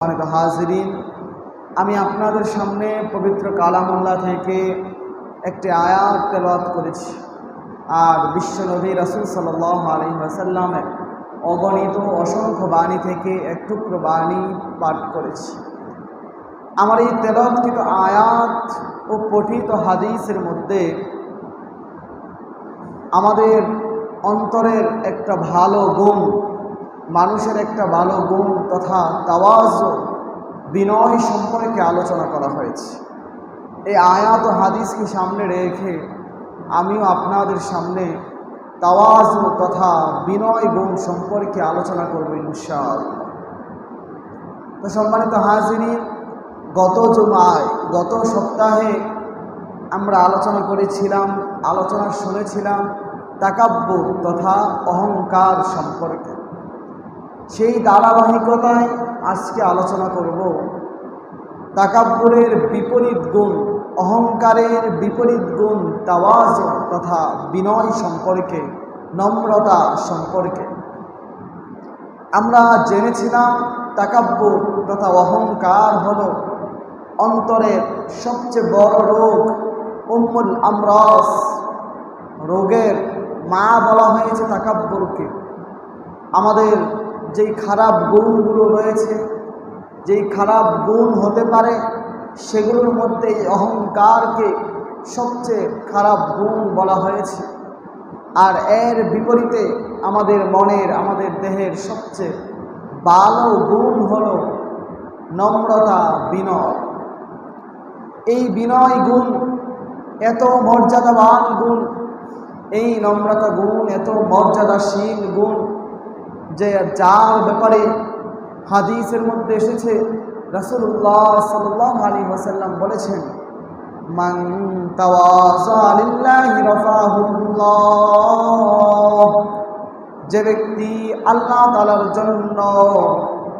অনেক হাজরিন, আমি আপনাদের সামনে পবিত্র কালামুল্লাহ থেকে একটি আয়াত তেলাওয়াত করেছি। আর বিশ্বনবী রাসুল সাল্লাহ আলী আসাল্লামের অগণিত অসংখ্য বাণী থেকে এক টুকরো বাণী পাঠ করেছি। আমার এই তেলাওয়াতকৃত আয়াত ও পঠিত হাদিসের মধ্যে আমাদের অন্তরের একটা ভালো গুণ মানুষের একটা ভালো গুণ তথা তাওয়াজ বিনয় সম্পর্কে আলোচনা করা হয়েছে। এই আয়াত হাদিসকে সামনে রেখে আমিও আপনাদের সামনে তাওয়াজ তথা বিনয় গুণ সম্পর্কে আলোচনা করব ইনশাল তো সম্মানিত হাজিরি গত জুমায়, গত সপ্তাহে আমরা আলোচনা করেছিলাম, আলোচনা শুনেছিলাম তাকাব্য তথা অহংকার সম্পর্কে। সেই ধারাবাহিকতায় আজকে আলোচনা করব। তাকাব্বুরের বিপরীত গুণ, অহংকারের বিপরীত গুণ তাওয়াজ তথা বিনয় সম্পর্কে, নম্রতা সম্পর্কে। আমরা জেনেছিলাম তাকাব্বুর তথা অহংকার হল অন্তরের সবচেয়ে বড় রোগ, উম্মুল আমরাস। রোগের মা বলা হয়েছে তাকাব্বুরকে। আমাদের যেই খারাপ গুণগুলো রয়েছে, যেই খারাপ গুণ হতে পারে, সেগুলোর মধ্যে এই অহংকারকে সবচেয়ে খারাপ গুণ বলা হয়েছে। আর এর বিপরীতে আমাদের মনের, আমাদের দেহের সবচেয়ে ভালো গুণ হল নম্রতা, বিনয়। এই বিনয় গুণ, এত মর্যাদাবান গুণ, এই নম্রতা গুণ, এত মর্যাদাশীল গুণ যে যার ব্যাপারে হাদিসের মধ্যে এসেছে রসুল্লাহ সাল্লাহ আলী ওসাল্লাম বলেছেন যে ব্যক্তি আল্লাহ তালার জন্য,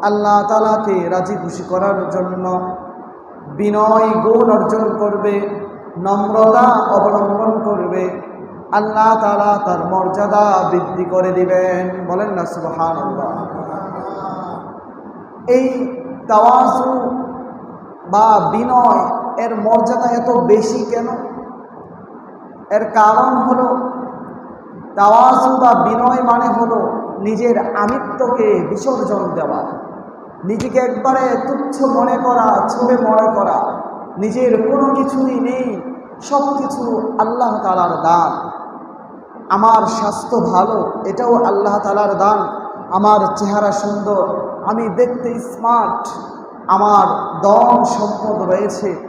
আল্লাহ তালাকে রাজি খুশি করার জন্য বিনয় গুণ অর্জন করবে, নম্রতা অবলম্বন করবে আল্লাহ তালা তার মর্যাদা বৃদ্ধি করে দিবেন। বলেন না সুবহান এই তাওয়াজু বা বিনয়, এর মর্যাদা এত বেশি কেন? এর কারণ হলো, তাওয়াজু বা বিনয় মানে হলো নিজের আমিত্বকে বিসর্জন দেওয়া। নিজেকে একবারে তুচ্ছ মনে করা, ছুঁড়ে মনে করা। নিজের কোনো কিছুই নেই সব কিছু আল্লাহ তালার দান। আমার স্বাস্থ্য ভালো, এটাও আল্লাহ তালার দান। আমার চেহারা সুন্দর, আমি দেখতে স্মার্ট আমার দম সম্পদ রয়েছে।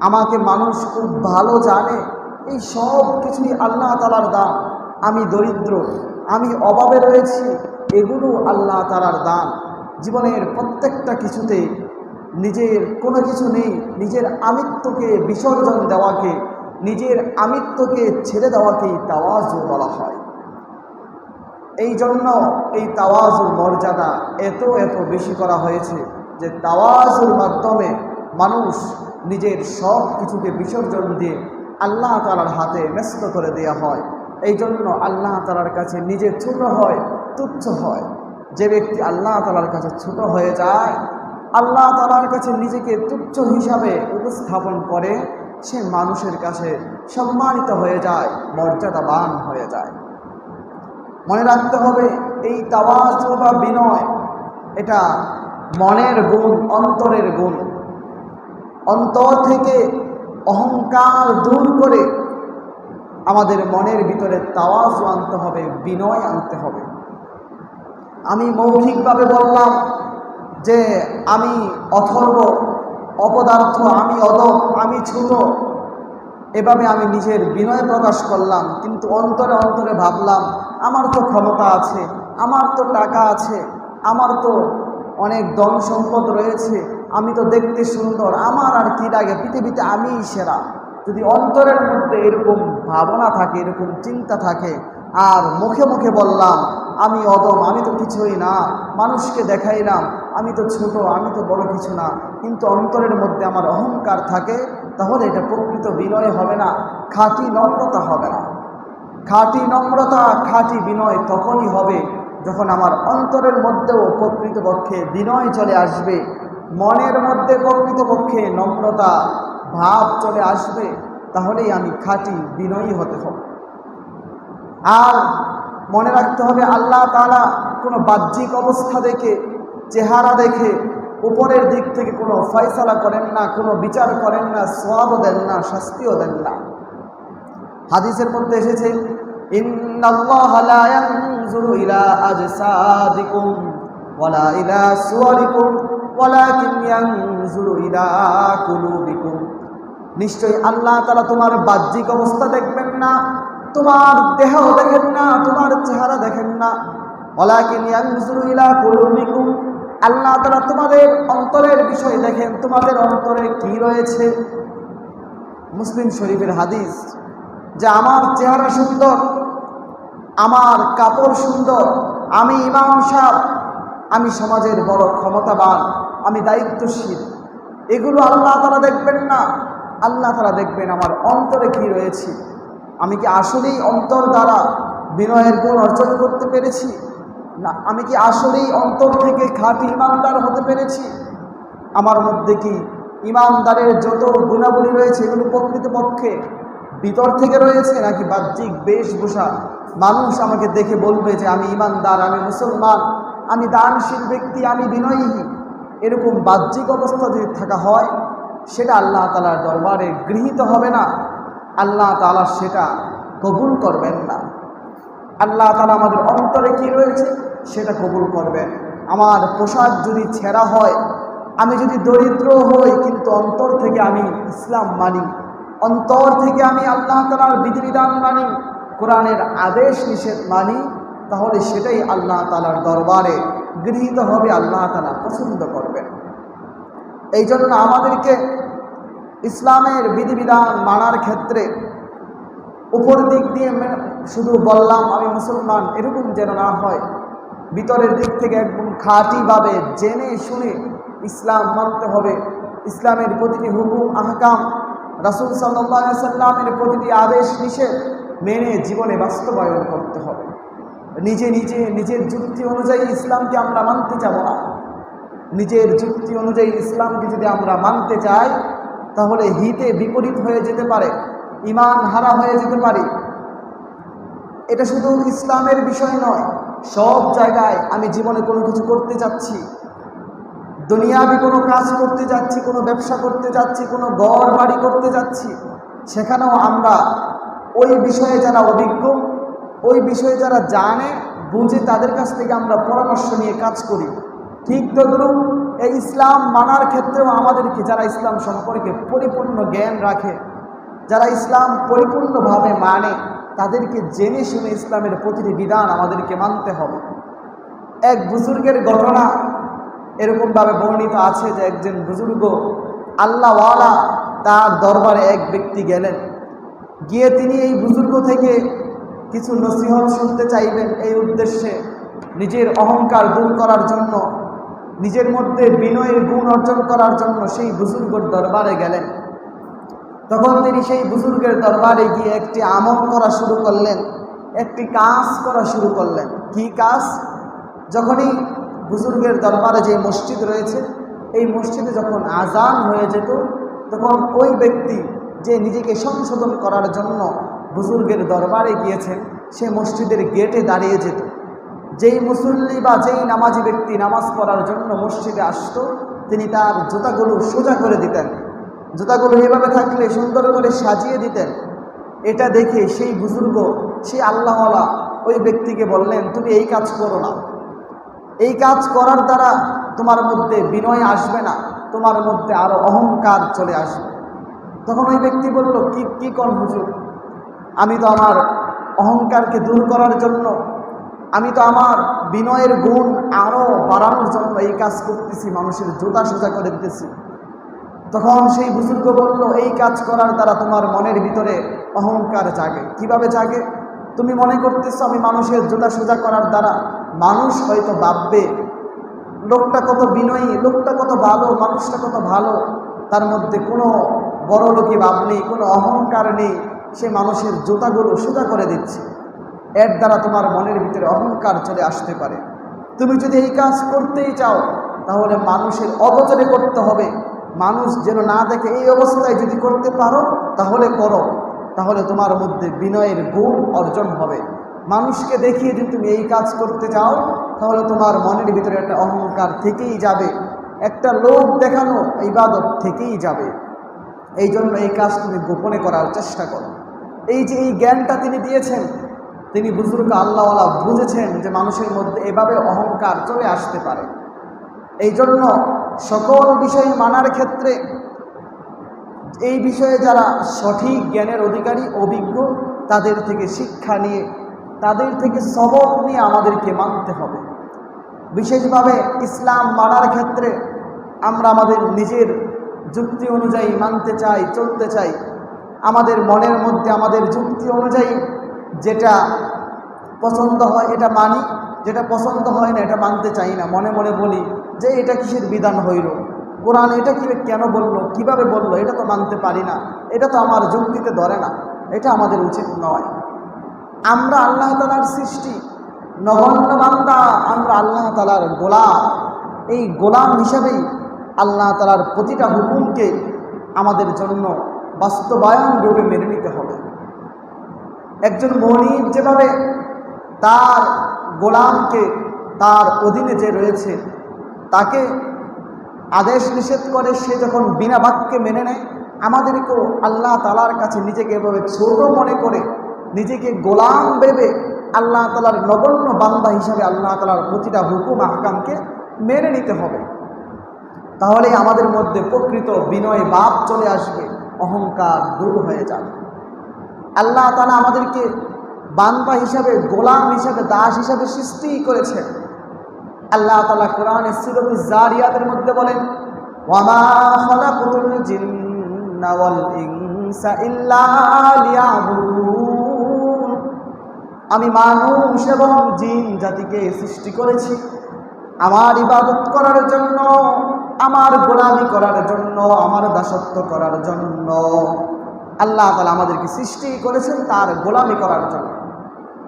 আমাকে মানুষ খুব ভালো জানে, এই সব কিছুই আল্লাহ তালার দান। আমি দরিদ্র, আমি অভাবে রয়েছি, এগুলো আল্লাহ তালার দান। জীবনের প্রত্যেকটা কিছুতে নিজের কোনো কিছু নেই, নিজের আমিত্বকে বিসর্জন দেওয়াকে, নিজের আমিত্বকে ছেড়ে দেওয়াকেই তাওয়াজু বলা হয়। এই জন্য এই তাওয়াজুর মর্যাদা এত এত বেশি করা হয়েছে যে তাওয়াজুর মাধ্যমে মানুষ নিজের সব কিছুকে বিসর্জন দিয়ে আল্লাহ তালার হাতে ন্যস্ত করে দেওয়া হয়। এই জন্য আল্লাহ তালার কাছে নিজে ছোট হয়, তুচ্ছ হয়। যে ব্যক্তি আল্লাহ তালার কাছে ছোট হয়ে যায় আল্লাহ তালার কাছে নিজেকে তুচ্ছ হিসাবে উপস্থাপন করে, সে মানুষের কাছে সম্মানিত হয়ে যায়, মর্যাদাবান হয়ে যায়। মনে রাখতে হবে, এই তাওয়াজ বা বিনয়, এটা মনের গুণ, অন্তরের গুণ। অন্তর থেকে অহংকার দূর করে আমাদের মনের ভিতরে তাওয়াজ আনতে হবে, বিনয় আনতে হবে। আমি মৌখিকভাবে বললাম যে আমি অথর্ব, অপদার্থ, আমি অদম, আমি ছোট এভাবে আমি নিজের বিনয় প্রকাশ করলাম, কিন্তু অন্তরে অন্তরে ভাবলাম, আমার তো ক্ষমতা আছে, আমার তো টাকা আছে, আমার তো অনেক ধন সম্পদ রয়েছে, আমি তো দেখতে সুন্দর, আমার আর কি লাগে? পৃথিবীতে আমিই সেরা। যদি অন্তরের মধ্যে এরকম ভাবনা থাকে, এরকম চিন্তা থাকে, আর মুখে মুখে বললাম, আমি অদম, আমি তো কিছুই না, মানুষকে দেখাইলাম আমি তো ছোট, আমি তো বড় কিছু না। কিন্তু অন্তরের মধ্যে আমার অহংকার থাকে, তাহলে এটা প্রকৃত বিনয় হবে না, খাঁটি নম্রতা হবে না। খাঁটি নম্রতা, খাঁটি বিনয় তখনই হবে যখন আমার অন্তরের মধ্যেও প্রকৃতপক্ষে বিনয় চলে আসবে, মনের মধ্যে প্রকৃতপক্ষে নম্রতা, ভাব চলে আসবে, তাহলেই আমি খাঁটি বিনয়ী হতে হবে। আর মনে রাখতে হবে, আল্লাহ তালা কোনো বাহ্যিক অবস্থা দেখে চেহারা দেখে উপরের দিক থেকে কোনো ফয়সালা করেন না, কোনো বিচার করেন না সোয়াবও দেন না, শাস্তিও দেন না। হাদিসের মধ্যে এসেছে নিশ্চয়ই আল্লাহ তাআলা তোমার বাহ্যিক অবস্থা দেখবেন না, তোমার দেহ দেখেন না, তোমার চেহারা দেখেন না। ওয়ালাকিন ইয়ানজুরু ইলা কুলুবিকুম আল্লাহ তাআলা তোমাদের অন্তরের বিষয় দেখেন, তোমাদের অন্তরে কি রয়েছে? মুসলিম শরীফের হাদিস, যে আমার চেহারা সুন্দর, আমার কাপড় সুন্দর, আমি ইমাম সাহ আমি সমাজের বড় ক্ষমতাবান, আমি দায়িত্বশীল। এগুলো আল্লাহ তারা দেখবেন না। আল্লাহ তারা দেখবেন আমার অন্তরে কি রয়েছে। আমি কি আসলেই অন্তর দ্বারা বিনয়ের গুণ অর্জন করতে পেরেছি? না, আমি কি আসলেই অন্তর থেকে খাঁটি ইমানদার হতে পেরেছি? আমার মধ্যে কি ইমানদারের যত গুণাবলী রয়েছে এগুলো প্রকৃতপক্ষে ভিতর থেকে রয়েছে নাকি বাহ্যিক বেশভূষা? মানুষ আমাকে দেখে বলবে যে আমি ইমানদার, আমি মুসলমান, আমি দানশীল ব্যক্তি, আমি বিনয়ী। এরকম বাহ্যিক অবস্থা যদি থাকা হয়, সেটা আল্লাহ তালার দরবারে গৃহীত হবে না। আল্লাহ তালা সেটা কবুল করবেন না। আল্লাহ তালা আমাদের অন্তরে কি রয়েছে? সেটা কবুল করবেন আমার পোশাক যদি ছেঁড়া হয়, আমি যদি দরিদ্র হই, কিন্তু অন্তর থেকে আমি ইসলাম মানি। অন্তর থেকে আমি আল্লাহ তালার বিধিবিধান মানি, কোরআনের আদেশ নিষেধ মানি, তাহলে সেটাই আল্লাহ তালার দরবারে গৃহীত হবে, আল্লাহ তালা পছন্দ করবেন। এই জন্য আমাদেরকে ইসলামের বিধিবিধান মানার ক্ষেত্রে উপর দিক দিয়ে শুধু বললাম, আমি মুসলমান, এরকম যেন না হয়। ভিতরের দিক থেকে একদম খাঁটিভাবে জেনে শুনে ইসলাম মানতে হবে। ইসলামের প্রতিটি হুকুম, আহকাম, রাসুল সাল্লাহ সাল্লামের প্রতিটি আদেশ, নিষেধ মেনে জীবনে বাস্তবায়ন করতে হবে। নিজে নিজে, নিজের যুক্তি অনুযায়ী ইসলামকে আমরা মানতে যাব না। নিজের যুক্তি অনুযায়ী ইসলামকে যদি আমরা মানতে চাই, তাহলে হিতে বিপরীত হয়ে যেতে পারে ইমান হারা হয়ে যেতে পারি। এটা শুধু ইসলামের বিষয় নয় সব জায়গায় আমি জীবনে কোনো কিছু করতে যাচ্ছি। দুনিয়াবি কোনো কাজ করতে যাচ্ছি, কোনো ব্যবসা করতে যাচ্ছি, কোনো গড় বাড়ি করতে যাচ্ছি। সেখানেও আমরা ওই বিষয়ে যারা অভিজ্ঞ, ওই বিষয়ে যারা জানে, বুঝে তাদের কাছ থেকে আমরা পরামর্শ নিয়ে কাজ করি। ঠিক তদ্রুপ এই ইসলাম মানার ক্ষেত্রেও আমাদেরকে যারা ইসলাম সম্পর্কে পরিপূর্ণ জ্ঞান রাখে, যারা ইসলাম পরিপূর্ণভাবে মানে তাদেরকে জেনে শুনে ইসলামের প্রতিটি বিধান আমাদেরকে মানতে হবে। এক বুজুর্গের ঘটনা এরকমভাবে বর্ণিত আছে যে একজন বুজুর্গ আল্লাহওয়ালা তার দরবারে এক ব্যক্তি গেলেন। গিয়ে তিনি এই বুজুর্গ থেকে কিছু নসিহত শুনতে চাইবেন এই উদ্দেশ্যে নিজের অহংকার দূর করার জন্য, নিজের মধ্যে বিনয়ের গুণ অর্জন করার জন্য সেই বুজুর্গর দরবারে গেলেন। তখন তিনি সেই বুজুর্গের দরবারে গিয়ে একটি আমল করা শুরু করলেন, একটি কাজ করা শুরু করলেন। কি কাজ? যখনই বুজুর্গের দরবারে যে মসজিদ রয়েছে, এই মসজিদে যখন আজান হয়ে যেত, তখন ওই ব্যক্তি যে নিজেকে সংশোধন করার জন্য বুজুর্গের দরবারে গিয়েছেন, সে মসজিদের গেটে দাঁড়িয়ে যেত। যেই মুসল্লি বা যেই নামাজি ব্যক্তি নামাজ পড়ার জন্য মসজিদে আসতো, তিনি তার জুতাগুলো সোজা করে দিতেন। জুতাগুলো এভাবে থাকলে সুন্দর করে সাজিয়ে দিতেন। এটা দেখে সেই বুজুর্গ, সেই আল্লাহওয়ালা ওই ব্যক্তিকে বললেন, তুমি এই কাজ করো না। এই কাজ করার দ্বারা তোমার মধ্যে বিনয় আসবে না, তোমার মধ্যে আরও অহংকার চলে আসবে। তখন ওই ব্যক্তি বলল, কি কি কর হুজুর? আমি তো আমার অহংকারকে দূর করার জন্য, আমি তো আমার বিনয়ের গুণ আরও বাড়ানোর জন্য এই কাজ করতেছি, মানুষের জোতা সোজা করে দিতেছি। তখন সেই বুজুর্গ বলল, এই কাজ করার দ্বারা তোমার মনের ভিতরে অহংকার জাগে। কীভাবে জাগে? তুমি মনে করতেছো আমি মানুষের জোতা সোজা করার দ্বারা মানুষ হয়তো ভাববে, লোকটা কত বিনয়ী, লোকটা কত ভালো, মানুষটা কত ভালো। তার মধ্যে কোনো বড় লোকই ভাব নেই, কোনো অহংকার নেই। সে মানুষের জুতাগুলো সোজা করে দিচ্ছে। এর দ্বারা তোমার মনের ভিতরে অহংকার চলে আসতে পারে। তুমি যদি এই কাজ করতেই চাও, তাহলে মানুষের অগোচরে করতে হবে। মানুষ যেন না দেখে এই অবস্থায় যদি করতে পারো, তাহলে করো। তাহলে তোমার মধ্যে বিনয়ের গুণ অর্জন হবে। মানুষকে দেখিয়ে যদি তুমি এই কাজ করতে চাও, তাহলে তোমার মনের ভিতরে একটা অহংকার থেকেই যাবে। একটা লোক দেখানো ইবাদত থেকেই যাবে। এই জন্য এই কাজ তুমি গোপনে করার চেষ্টা করো। এই যে এই জ্ঞানটা তিনি দিয়েছেন, তিনি বুজুর্গ আল্লাহওয়ালা বুঝেছেন যে মানুষের মধ্যে এভাবে অহংকার চলে আসতে পারে। এই জন্য সকল বিষয় মানার ক্ষেত্রে এই বিষয়ে যারা সঠিক জ্ঞানের অধিকারী, অভিজ্ঞ, তাদের থেকে শিক্ষা নিয়ে, তাদের থেকে সবক নিয়ে আমাদেরকে মানতে হবে। বিশেষভাবে ইসলাম মানার ক্ষেত্রে আমরা আমাদের নিজের যুক্তি অনুযায়ী মানতে চাই, চলতে চাই। আমাদের মনের মধ্যে আমাদের যুক্তি অনুযায়ী যেটা পছন্দ হয় এটা মানি, যেটা পছন্দ হয় না এটা মানতে চাই না। মনে মনে বলি যে এটা কিসের বিধান হইল? কোরআন এটা কি কেন বলল? কীভাবে বলল? এটা তো মানতে পারি না। এটা তো আমার যুক্তিতে ধরে না। এটা আমাদের উচিত নয়। আমরা আল্লাহ তালার সৃষ্টি, নগণ্য বান্দা, আমরা আল্লাহ তালার গোলাম। এই গোলাম হিসাবেই আল্লাহ তালার প্রতিটা হুকুমকে আমাদের জন্য বাস্তবায়ন রূপে মেনে নিতে হবে। একজন মনিব যেভাবে তার গোলামকে, তার অধীনে যে রয়েছে, তাকে আদেশ নিষেধ করে সে যখন বিনা বাক্যে মেনে নেয়, আমাদেরকেও আল্লাহ তালার কাছে নিজেকে এভাবে ছোট মনে করে, নিজেকে গোলাম ভেবে আল্লাহ তালার নগণ্য বান্দা হিসাবে আল্লাহ তালার প্রতিটা হুকুম, আহকামকে মেনে নিতে হবে। তাহলে আমাদের মধ্যে প্রকৃত বিনয় বাপ চলে আসবে, অহংকার দূর হয়ে যাবে। আল্লাহ তালা আমাদেরকে বান্দা হিসাবে, গোলাম হিসাবে, দাস হিসাবে সৃষ্টি করেছেন আল্লাহ তালা কোরআনে সিরত জারিয়াতের মধ্যে বলেন, ওয়ামা খালাকুতুল জিন্না ওয়াল ইনসা ইল্লা আমি মানুষ এবং জিন জাতিকে সৃষ্টি করেছি। আমার ইবাদত করার জন্য, আমার গোলামি করার জন্য, আমার দাসত্ব করার জন্য। আল্লাহ তালা আমাদেরকে সৃষ্টি করেছেন তার গোলামি করার জন্য।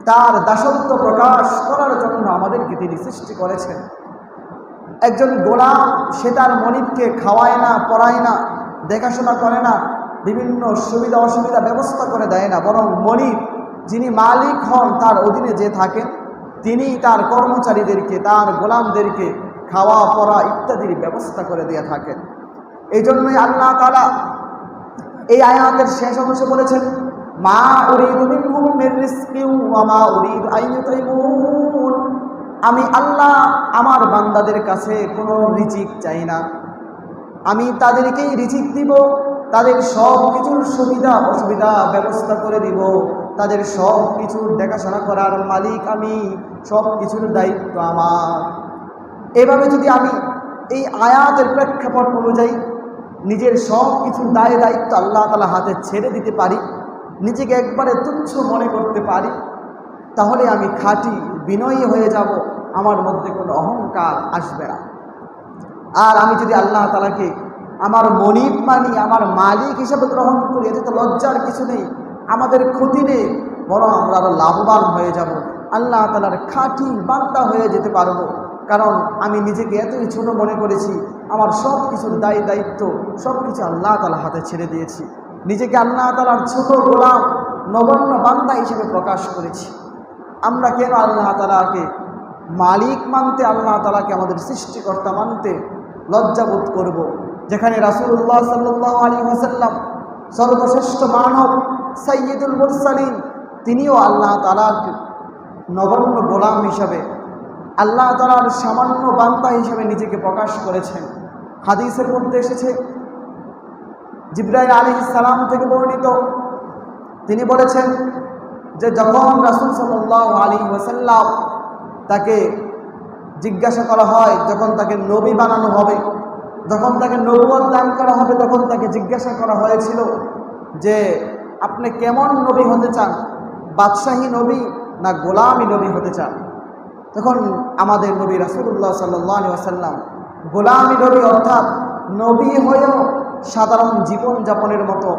তার দাসত্ব প্রকাশ করার জন্য আমাদেরকে তিনি সৃষ্টি করেছেন। একজন গোলাম, সে তার মনিবকে খাওয়ায় না, পড়ায় না, দেখাশোনা করে না, বিভিন্ন সুবিধা, অসুবিধা ব্যবস্থা করে দেয় না। বরং মনিব, যিনি মালিক হন, তার অধীনে যে থাকেন, তিনি তার কর্মচারীদেরকে, তার গোলামদেরকে খাওয়া, পড়া ইত্যাদির ব্যবস্থা করে দিয়ে থাকেন। এই জন্যই আল্লাহ তালা এই আয়াতের শেষ অংশে বলেছেন মা উরিদু আমি আল্লাহ আমার বান্দাদের কাছে কোনো রিজিক চাই না। আমি তাদেরকেই রিজিক দিব, তাদের সব কিছুর সুবিধা অসুবিধা ব্যবস্থা করে দিব, তাদের সব কিছুর দেখাশোনা করার মালিক আমি সব কিছুর দায়িত্ব আমার। এভাবে যদি আমি এই আয়াতের প্রেক্ষাপট অনুযায়ী নিজের সব কিছুর দায় দায়িত্ব আল্লাহ তালা হাতে ছেড়ে দিতে পারি নিজেকে একবারে তুচ্ছ মনে করতে পারি, তাহলে আমি খাঁটি বিনয়ী হয়ে যাব, আমার মধ্যে কোনো অহংকার আসবে না। আর আমি যদি আল্লাহ তালাকে আমার মনিব মানি, আমার মালিক হিসাবে গ্রহণ করি, এতে তো লজ্জার কিছু নেই, আমাদের ক্ষতি নেই, বরং আমরা আরও লাভবান হয়ে যাব, আল্লাহ তালার খাঁটি বান্দা হয়ে যেতে পারব। কারণ আমি নিজেকে এতই ছোট মনে করেছি, আমার সব কিছুর দায়ী দায়িত্ব সব কিছু আল্লাহ তালা হাতে ছেড়ে দিয়েছি। নিজেকে আল্লাহ তালার ছোট গোলাম, নগণ্য বান্দা হিসেবে প্রকাশ করেছি আমরা কেন আল্লাহ তালাকে মালিক মানতে, আল্লাহ তালাকে আমাদের সৃষ্টিকর্তা মানতে লজ্জাবোধ করব। যেখানে রাসুল্লাহ সাল্লাহ আলী ওসাল্লাম সর্বশ্রেষ্ঠ মানব সৈয়দুল মুরসালিন, তিনিও আল্লাহ তালার নগণ্য গোলাম হিসাবে, আল্লাহ তালার সামান্য বান্তা হিসেবে নিজেকে প্রকাশ করেছেন হাদিসের মধ্যে এসেছে জিব্রাইল আলী সালাম থেকে বর্ণিত। তিনি বলেছেন যে যখন রাসুল সাল্লাহ আলী ওসাল্লাম তাকে জিজ্ঞাসা করা হয় যখন তাকে নবী বানানো হবে, যখন তাকে নবুয়ত দান করা হবে, তখন তাকে জিজ্ঞাসা করা হয়েছিল যে আপনি কেমন নবী হতে চান? বাদশাহী নবী না গোলামী নবী হতে চান? তখন আমাদের নবী রাসুল্লাহ সাল্লি আসাল্লাম গোলামী নবী অর্থাৎ নবী হয়েও সাধারণ জীবন যাপনের মতো।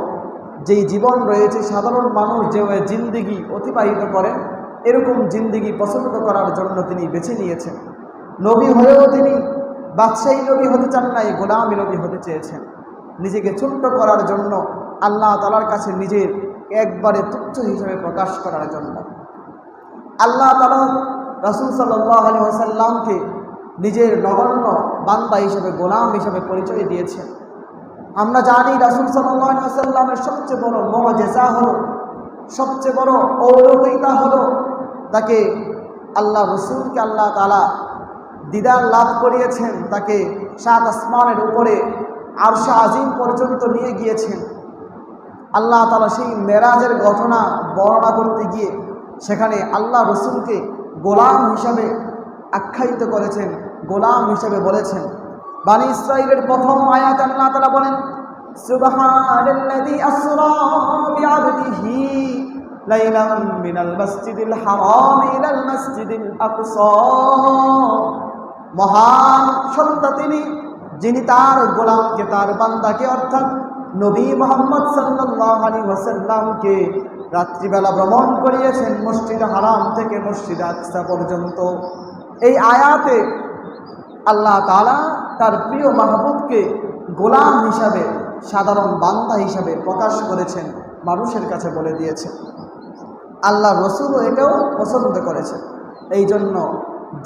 যেই জীবন রয়েছে, সাধারণ মানুষ যে জিন্দিগি অতিবাহিত করেন, এরকম জিন্দিগি পছন্দ করার জন্য তিনি বেছে নিয়েছেন। নবী হয়েও তিনি বাদশাহী নবী হতে চান নাই, গোলামী নবী হতে চেয়েছেন। নিজেকে ছোট্ট করার জন্য আল্লাহ তালার কাছে নিজের একবারে তুচ্ছ হিসেবে প্রকাশ করার জন্য। আল্লাহ তালা রাসুল সাল্লাহ আলী ওসাল্লামকে নিজের নগণ্য বান্দা হিসেবে, গোলাম হিসেবে পরিচয় দিয়েছেন। আমরা জানি রাসুল সাল্লামের সবচেয়ে বড় মজেজা হলো, সবচেয়ে বড় ঔরবিতা হলো তাকে আল্লাহ রসুলকে আল্লাহ তালা দিদার লাভ করিয়েছেন, তাকে সাত আসমানের উপরে আরশা আজিম পর্যন্ত নিয়ে গিয়েছেন। আল্লাহ তালা সেই মেরাজের ঘটনা বর্ণনা করতে গিয়ে সেখানে আল্লাহ রসুলকে গোলাম হিসাবে আখ্যায়িত করেছেন, গোলাম হিসাবে বলেছেন। বানি ইসরাইলের প্রথম আয়াত আল্লাহ তালা বলেন, সুবহানাল্লাযী আসরা বিআবদিহি লাইলাম মিনাল মাসজিদিল হারাম ইলাল মাসজিদিল আকসা। মহান সত্তা তিনি, যিনি তার গোলামকে, তার বান্দাকে, অর্থাৎ নবী মোহাম্মদ সাল্লাহ আলী ওয়াসাল্লামকে রাত্রিবেলা ভ্রমণ করিয়েছেন মসজিদ হারাম থেকে মসজিদ আকসা পর্যন্ত। এই আয়াতে আল্লাহ তালা তার প্রিয় মাহবুবকে গোলাম হিসাবে, সাধারণ বান্দা হিসাবে প্রকাশ করেছেন, মানুষের কাছে বলে দিয়েছেন। আল্লাহ রসুলও এটাও পছন্দ করেছে এই জন্য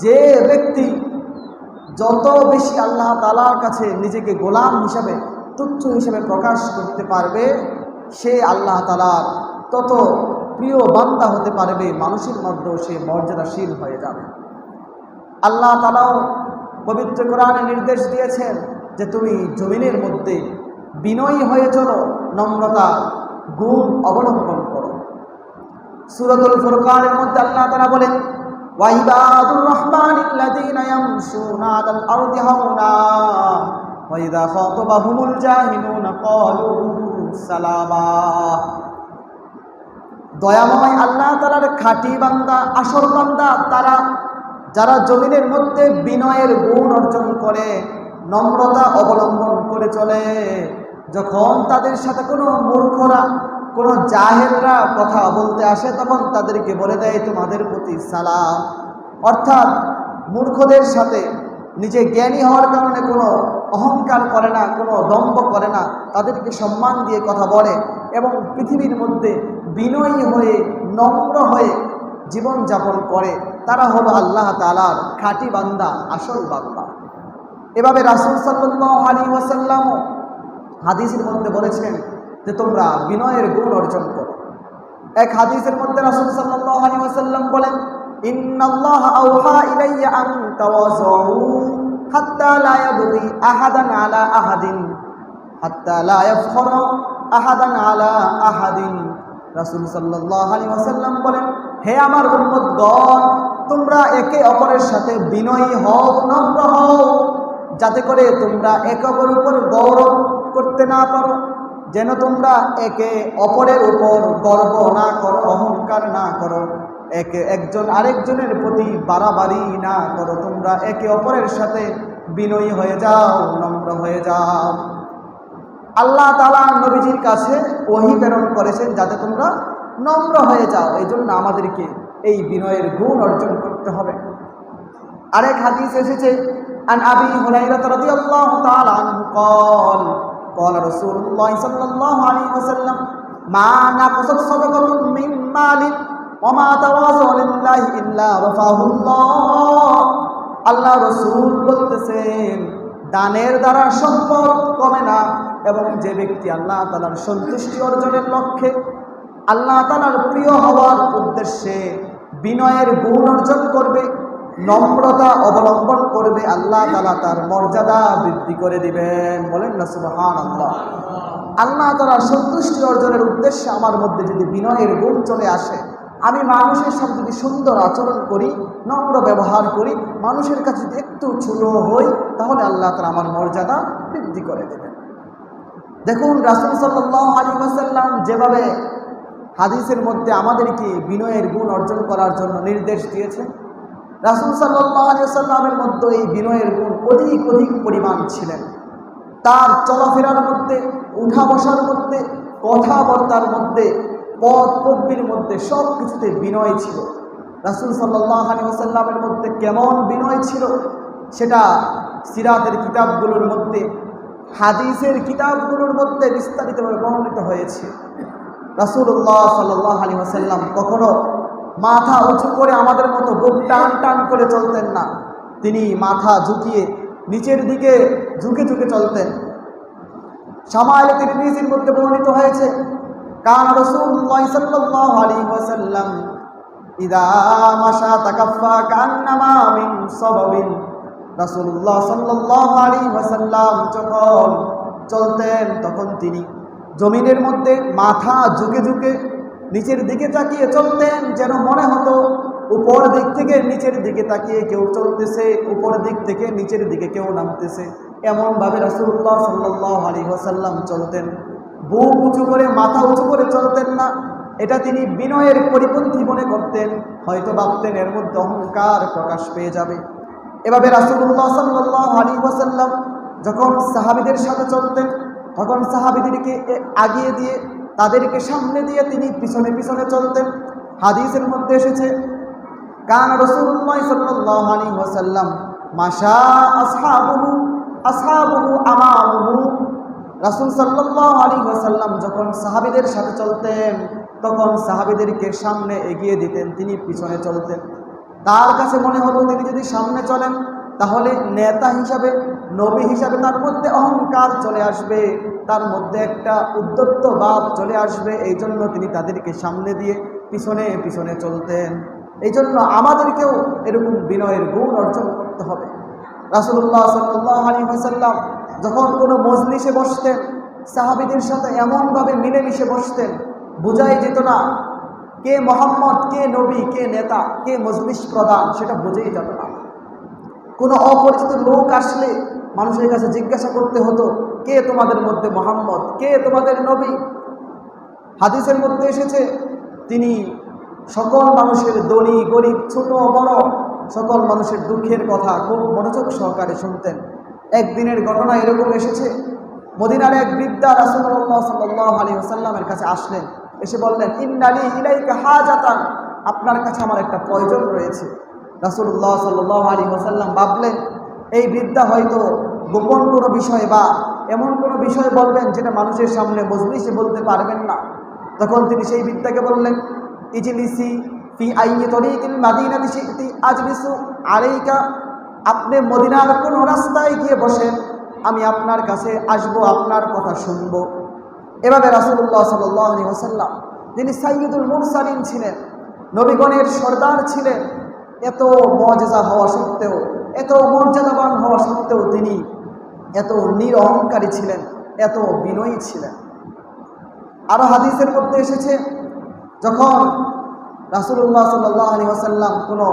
যে ব্যক্তি যত বেশি আল্লাহ তালার কাছে নিজেকে গোলাম হিসাবে, তুচ্ছ হিসেবে প্রকাশ করতে পারবে, সে আল্লাহ তালার তত প্রিয় বান্দা হতে পারবে, মানুষের মধ্যেও সে মর্যাদাশীল হয়ে যাবে। আল্লাহ তালাও পবিত্র কোরআনে নির্দেশ দিয়েছেন যে তুমি জমিনের মধ্যে বিনয়ী হয়ে চলো নম্রতা গুণ অবলম্বন করো সুরতুল ফুরকানের মধ্যে আল্লাহ তালা বলেন ওয়াইবাদুর রহমান الذين يمشون على الارض هونا واذا خاطبهم الجاهلون قالوا سلاما দয়াময় আল্লাহ তালার খাঁটি বান্দা আসল বান্দা তারা যারা জমিনের মধ্যে বিনয়ের গুণ অর্জন করে, নম্রতা অবলম্বন করে চলে, যখন তাদের সাথে কোনো মূর্খরা, কোনো জাহেররা কথা বলতে আসে, তখন তাদেরকে বলে দেয়, তোমাদের প্রতি সালাম। অর্থাৎ মূর্খদের সাথে নিজে জ্ঞানী হওয়ার কারণে কোনো অহংকার করে না, কোনো দম্ভ করে না, তাদেরকে সম্মান দিয়ে কথা বলে এবং পৃথিবীর মধ্যে বিনয়ী হয়ে, নম্র হয়ে জীবন যাপন করে। তারা হলো আল্লাহ তালার খাঁটি বান্দা, আসল বান্দা। এভাবে রাসুল সাল্লাহ আলী ওয়াসাল্লামও হাদিসের মধ্যে বলেছেন যে, তোমরা বিনয়ের গুণ অর্জন করো। এক হাদিসের মধ্যে রাসুল সাল্লাহ আলী ওয়াসাল্লাম বলেন ওয়াসাল্লাম বলেন, হে আমার উম্মতগণ তোমরা একে অপরের সাথে বিনয়ী হও, নম্র হও, যাতে করে তোমরা একে অপরের উপর গৌরব করতে না পারো। যেন তোমরা একে অপরের উপর গর্ব না করো, অহংকার না করো, একে একজন আরেকজনের প্রতি বাড়াবাড়ি না করো। তোমরা একে অপরের সাথে বিনয়ী হয়ে যাও, নম্র হয়ে যাও। আল্লাহ তালা নবীজির কাছে ওহি প্রেরণ করেছেন যাতে তোমরা নম্র হয়ে যাও। এই জন্য আমাদেরকে এই বিনয়ের গুণ অর্জন করতে হবে আরেক হাদিস এসেছে عن أبي هريرة رضي الله تعالى عنه قال قال رسول الله صلى الله عليه وسلم ما نقصت صدقة من مال وما تواضع لله إلا رفعه الله আল্লাহ রসুল বলতেছেন দানের দ্বারা সম্পদ কমে না এবং যে ব্যক্তি আল্লাহ তালার সন্তুষ্টি অর্জনের লক্ষ্যে আল্লাহ তালার প্রিয় হওয়ার উদ্দেশ্যে বিনয়ের গুণ অর্জন করবে, নম্রতা অবলম্বন করবে, আল্লাহ তালা তার মর্যাদা বৃদ্ধি করে দিবেন। বলেন না সুবহান আল্লাহ আল্লাহ তালার সন্তুষ্টি অর্জনের উদ্দেশ্যে আমার মধ্যে যদি বিনয়ের গুণ চলে আসে, আমি মানুষের সাথে যদি সুন্দর আচরণ করি, নম্র ব্যবহার করি, মানুষের কাছে যদি একটু ছোট হই, তাহলে আল্লাহ তালা আমার মর্যাদা বৃদ্ধি করে দেবেন। দেখুন, রাসুল সাল্লাহ আলী ওয়াসাল্লাম যেভাবে হাদিসের মধ্যে আমাদেরকে বিনয়ের গুণ অর্জন করার জন্য নির্দেশ দিয়েছেন রাসুল সাল্লাহ আলী সাল্লামের মধ্যে এই বিনয়ের গুণ অধিক অধিক পরিমাণ ছিলেন। তার চলাফেরার মধ্যে, উঠা বসার মধ্যে, কথাবার্তার মধ্যে পদ পদ্মীর মধ্যে সব কিছুতে বিনয় ছিল। রাসুল সাল্লাহ আলী সাল্লামের মধ্যে কেমন বিনয় ছিল সেটা সিরাতের কিতাবগুলোর মধ্যে, হাদিসের কিতাবগুলোর মধ্যে বিস্তারিতভাবে বর্ণিত হয়েছে। রাসুল্লাহ সাল্লাহ আলী আসাল্লাম কখনো মাথা উঁচু করে আমাদের মতো বুক টান টান করে চলতেন না। তিনি মাথা ঝুঁকিয়ে নিচের দিকে ঝুঁকে ঝুঁকে চলতেন। সামাইল তিরমিজির মধ্যে বর্ণিত হয়েছে, কান রাসূলুল্লাহ সাল্লাল্লাহু আলাইহি ওয়াসাল্লাম, ইদা মাশা তাকাফফা কান্নামা মিন সাবাবিন। রাসূলুল্লাহ সাল্লাল্লাহু আলাইহি ওয়াসাল্লাম যখন চলতেন, তখন তিনি জমিনের মধ্যে মাথা ঝুঁকে ঝুঁকে নিচের দিকে তাকিয়ে চলতেন, যেন মনে হতো উপর দিক থেকে নিচের দিকে তাকিয়ে কেউ চলতেছে, উপর দিক থেকে নিচের দিকে কেউ নামতেছে। এমনভাবে রাসুল্লাহ সাল্লাহ আলী ওসাল্লাম চলতেন। বুক উঁচু করে, মাথা উঁচু করে চলতেন না। এটা তিনি বিনয়ের পরিপন্থী মনে করতেন। হয়তো ভাবতেন এর মধ্যে অহংকার প্রকাশ পেয়ে যাবে। এভাবে রাসুল্লাহ সাল্লাহ আলী ওসাল্লাম যখন সাহাবিদের সাথে চলতেন তখন সাহাবিদেরকে আগিয়ে দিয়ে তাদেরকে সামনে দিয়ে তিনি পিছনে পিছনে চলতেন। হাদিসের মধ্যে এসেছে, কান রসুল্লাহ সাল্লাহ আলী ওসাল্লাম মাশা আসহাবুহু আসহাবুহু আমামুহু রাসূল সাল্লাল্লাহু আলাইহি ওয়াসাল্লাম যখন সাহাবীদের সাথে চলতেন, তখন সাহাবিদেরকে সামনে এগিয়ে দিতেন, তিনি পিছনে চলতেন। তার কাছে মনে হলো তিনি যদি সামনে চলেন তাহলে নেতা হিসাবে, নবী হিসাবে তার মধ্যে অহংকার চলে আসবে, তার মধ্যে একটা উদ্যত্ত ভাব চলে আসবে, এই জন্য তিনি তাদেরকে সামনে দিয়ে পিছনে পিছনে চলতেন। এই জন্য আমাদেরকেও এরকম বিনয়ের গুণ অর্জন করতে হবে। রাসুল্লাহ সাল্লাহ আলী হাসাল্লাম যখন কোনো মজলিসে বসতেন, সাহাবিদের সাথে এমনভাবে মিলেমিশে বসতেন, বোঝাই যেত না কে মোহাম্মদ, কে নবী, কে নেতা, কে মজলিস প্রধান, সেটা বুঝেই যেত না। কোনো অপরিচিত লোক আসলে মানুষের কাছে জিজ্ঞাসা করতে হতো, কে তোমাদের মধ্যে মোহাম্মদ? কে তোমাদের নবী? হাদিসের মধ্যে এসেছে, তিনি সকল মানুষের দড়ি গরিব, ছোট, বড়, সকল মানুষের দুঃখের কথা খুব মনোযোগ সহকারে শুনতেন। একদিনের ঘটনা এরকম এসেছে, মদিনার এক বৃদ্ধা রাসুল্লাহ সাল্লাহ আলী আসাল্লামের কাছে আসলেন, এসে বললেন ইন্দালি ইলাইকা হাজাতান, আপনার কাছে আমার একটা প্রয়োজন রয়েছে। রাসুল্লাহ সাল্লাহ আলী ওসাল্লাম ভাবলেন, এই বিদ্যা হয়তো গোপন কোনো বিষয় বা এমন কোনো বিষয় বলবেন যেটা মানুষের সামনে মজলিসে বলতে পারবেন না। তখন তিনি সেই বিদ্যাকে বললেন, ইজলিসি ফি আইয়ে তরিকিল মাদিনাতি শিখতি আজলিসু আলাইকা। আপনি মদিনার কোনো রাস্তায় গিয়ে বসেন, আমি আপনার কাছে আসব, আপনার কথা শুনব। এভাবে রাসুল্লাহ সাল্লাহ আলী ওসাল্লাম যিনি সাইয়দুল মুরসালিন ছিলেন, নবীগণের সর্দার ছিলেন এত মজেজা হওয়া সত্ত্বেও, এত মর্যাদাবান হওয়া সত্ত্বেও তিনি এত নিরহংকারী ছিলেন, এত বিনয়ী ছিলেন। আরও হাদিসের মধ্যে এসেছে, যখন রাসুল্লাহ সাল্লাহ আলী আসাল্লাম কোনো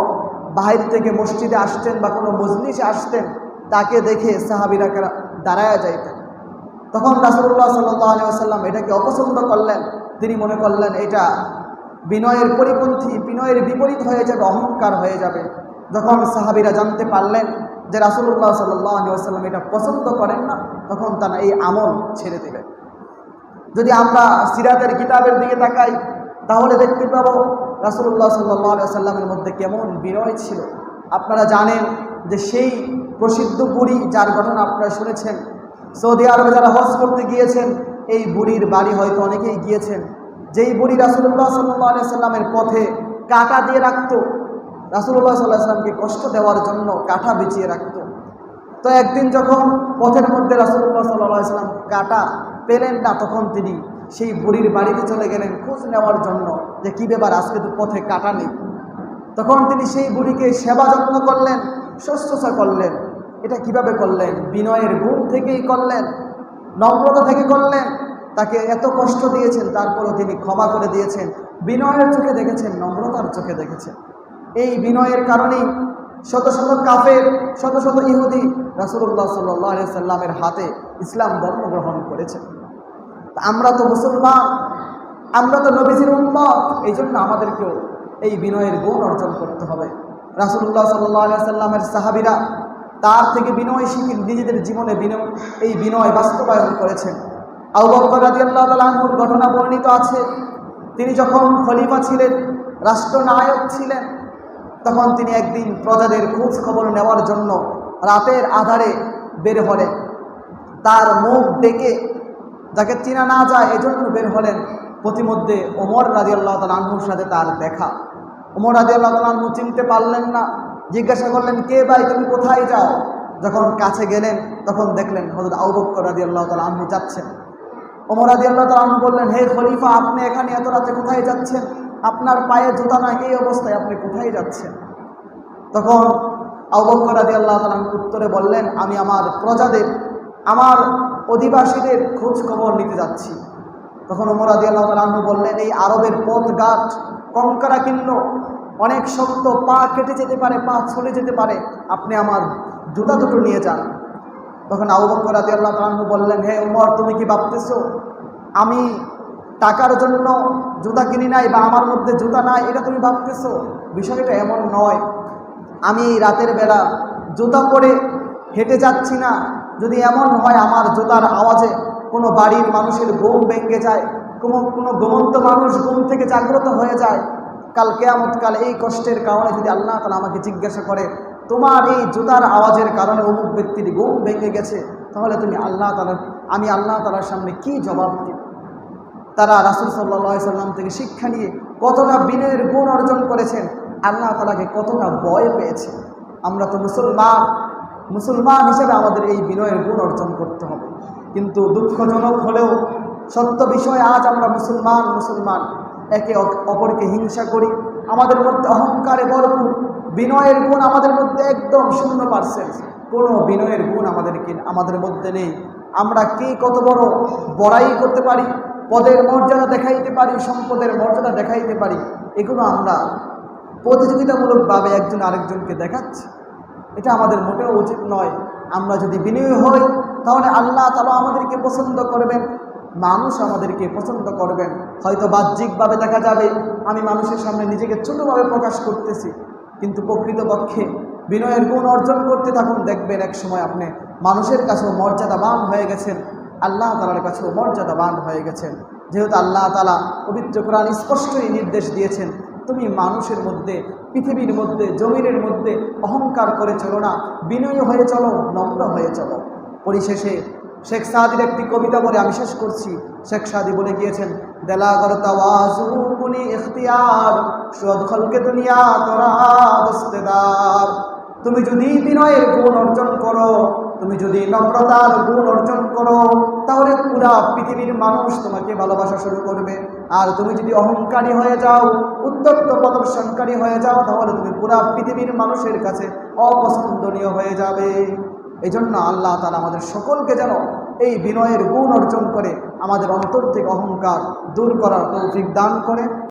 বাহির থেকে মসজিদে আসতেন বা কোনো মজলিসে আসতেন, তাকে দেখে সাহাবিরা দাঁড়ায়া যাইতেন। তখন রাসুল্লাহ সাল্লাহ আলী আসাল্লাম এটাকে অপছন্দ করলেন। তিনি মনে করলেন, এটা বিনয়ের পরিপন্থী, বিনয়ের বিপরীত হয়ে যাবে, অহংকার হয়ে যাবে। যখন সাহাবিরা জানতে পারলেন যে রাসুল্লাহ আসাল্লাম এটা পছন্দ করেন না, তখন তারা এই আমল ছেড়ে দেবেন যদি আমরা সিরাতের কিতাবের দিকে তাকাই, তাহলে দেখতে পাবো রাসুল্লাহ সাল্লাহ সাল্লামের মধ্যে কেমন বিনয় ছিল। আপনারা জানেন যে সেই প্রসিদ্ধ বুড়ি যার ঘটনা আপনারা শুনেছেন, সৌদি আরবে যারা হজ করতে গিয়েছেন, এই বুড়ির বাড়ি হয়তো অনেকেই গিয়েছেন। যেই বুড়ি রাসুল্লাহ সাল্লাহ সাল্লামের পথে কাটা দিয়ে রাখত রাসুল্লাহ সাল্লাহ সাল্লামকে কষ্ট দেওয়ার জন্য কাঠা বিছিয়ে রাখত। তো একদিন যখন পথের মধ্যে রাসুল্লাহ সাল্লাহ সাল্লাম কাটা পেলেন না, তখন তিনি সেই বুড়ির বাড়িতে চলে গেলেন খোঁজ নেওয়ার জন্য যে কী ব্যাপার, আজকে তো পথে কাটা নেই। তখন তিনি সেই বুড়িকে সেবা যত্ন করলেন, শুশ্রূষা করলেন। এটা কীভাবে করলেন? বিনয়ের গুণ থেকেই করলেন, নম্রতা থেকে করলেন তাকে এত কষ্ট দিয়েছেন, তারপরও তিনি ক্ষমা করে দিয়েছেন। বিনয়ের চোখে দেখেছেন, নম্রতার চোখে দেখেছেন। এই বিনয়ের কারণেই শত শত কাফের, শত শত ইহুদি রাসুল্লাহ সাল্লাহ সাল্লামের হাতে ইসলাম ধর্ম গ্রহণ করেছেন তা আমরা তো মুসলমান, আমরা তো নবীজির উন্মত এই জন্য আমাদেরকেও এই বিনয়ের গুণ অর্জন করতে হবে। রাসুল্লাহ সাল্লাহ সাল্লামের সাহাবিরা তার থেকে বিনয় শিখে নিজেদের জীবনে বিনয়, এই বিনয় বাস্তবায়ন করেছেন। আবু বকর রাদিয়াল্লাহু তাআলা আনহুর ঘটনা বর্ণিত আছে। তিনি যখন খলিফা ছিলেন, রাষ্ট্রনায়ক ছিলেন, তখন তিনি একদিন প্রজাদের খোঁজ খবর নেওয়ার জন্য রাতের আধারে বের হলেন। তার মুখ ডেকে যাকে চেনা না যায় এজন্য বের হলেন। প্রতিমধ্যে ওমর রাজি আল্লাহ তালুর সাথে তার দেখা। ওমর রাজি আল্লাহ তালু চিনতে পারলেন না। জিজ্ঞাসা করলেন, কে ভাই? তুমি কোথায় যাও? যখন কাছে গেলেন, তখন দেখলেন হজরত আউবক্কর রাজি আল্লাহ তালু যাচ্ছেন। ওমর রাজি আল্লাহ তালু বললেন, হে খলিফা, আপনি এখানে এত রাতে কোথায় যাচ্ছেন? আপনার পায়ে জুতা না, এই অবস্থায় আপনি কোথায় যাচ্ছেন? তখন আবক্কর আল্লাহ তালন উত্তরে বললেন, আমি আমার প্রজাদের, আমার অধিবাসীদের খোঁজ খবর নিতে যাচ্ছি। তখন ওমর আদি আল্লাহ তালু বললেন, এই আরবের পথ ঘাট কঙ্করা কিনল অনেক শক্ত পা কেটে যেতে পারে, পা ছলে যেতে পারে। আপনি আমার জুতা দুটো নিয়ে যান। তখন আবু বকর রাজি আল্লাহ তালু বললেন, হে উমর, তুমি কি ভাবতেছো? আমি টাকার জন্য জুতা কিনি নাই বা আমার মধ্যে জুতা নাই, এটা তুমি ভাবতেছো? বিষয়টা এমন নয়। আমি রাতের বেলা জুতা পরে হেঁটে যাচ্ছি না। যদি এমন হয় আমার জুতার আওয়াজে কোনো বাড়ির মানুষের ঘুম ভেঙে যায়, কোনো কোনো ঘুমন্ত মানুষ ঘুম থেকে জাগ্রত হয়ে যায়, কাল কেয়ামতকাল এই কষ্টের কারণে যদি আল্লাহ তালা আমাকে জিজ্ঞাসা করে তোমার এই জুতার আওয়াজের কারণে অমুক ব্যক্তির ঘুম ভেঙে গেছে। তাহলে তুমি আল্লাহ তালার আমি আল্লাহ তালার সামনে কি জবাব দিব? তারা রাসুল সাল্লা সাল্লাম থেকে শিক্ষা নিয়ে কতটা বিনয়ের গুণ অর্জন করেছেন, আল্লাহ তালাকে কতটা ভয় পেয়েছে। আমরা তো মুসলমান মুসলমান হিসেবে আমাদের এই বিনয়ের গুণ অর্জন করতে হবে। কিন্তু দুঃখজনক হলেও সত্য বিষয়, আজ আমরা মুসলমান মুসলমান, একে অপ- অপরকে হিংসা করি আমাদের মধ্যে অহংকারে ভরপুর। বিনয়ের গুণ আমাদের মধ্যে একদম শূন্য পার্সেন্ট কোনো বিনয়ের গুণ আমাদেরকে আমাদের মধ্যে নেই। আমরা কে কত বড় বড়াই করতে পারি, পদের মর্যাদা দেখাইতে পারি, সম্পদের মর্যাদা দেখাইতে পারি, এগুলো আমরা প্রতিযোগিতামূলকভাবে একজন আরেকজনকে দেখাচ্ছি। এটা আমাদের মোটেও উচিত নয়। আমরা যদি বিনয়ী হই, তাহলে আল্লাহ তালা আমাদেরকে পছন্দ করবেন। মানুষ আমাদেরকে পছন্দ করবেন। হয়তো বাহ্যিকভাবে দেখা যাবে, আমি মানুষের সামনে নিজেকে ছোটোভাবে প্রকাশ করতেছি। কিন্তু প্রকৃতপক্ষে বিনয়ের গুণ অর্জন করতে থাকুন, দেখবেন এক সময় আপনি মানুষের কাছেও মর্যাদাবান হয়ে গেছেন। আল্লাহ তালার কাছেও মর্যাদাবান হয়ে গেছেন। যেহেতু আল্লাহ তালা পবিত্র কোরআন স্পষ্টই নির্দেশ দিয়েছেন, তুমি মানুষের মধ্যে, পৃথিবীর মধ্যে, জমিনের মধ্যে অহংকার করে চলো না, বিনয়ী হয়ে চলো, নম্র হয়ে চলো। পরিশেষে শেখ সাদির একটি কবিতা বলে আমি শেষ করছি। শেখ সাদি বলে গিয়েছেন তুমি যদি বিনয়ের গুণ অর্জন করো, তুমি যদি নম্রতার গুণ অর্জন করো, তাহলে পুরা পৃথিবীর মানুষ তোমাকে ভালোবাসা শুরু করবে। আর তুমি যদি অহংকারী হয়ে যাও উদ্যত্ত প্রদর্শনকারী হয়ে যাও, তাহলে তুমি পুরা পৃথিবীর মানুষের কাছে অপছন্দনীয় হয়ে যাবে। এই জন্য আল্লাহ তালা আমাদের সকলকে যেন এই বিনয়ের গুণ অর্জন করে আমাদের অন্তর থেকে অহংকার দূর করার তৌফিক দান করে।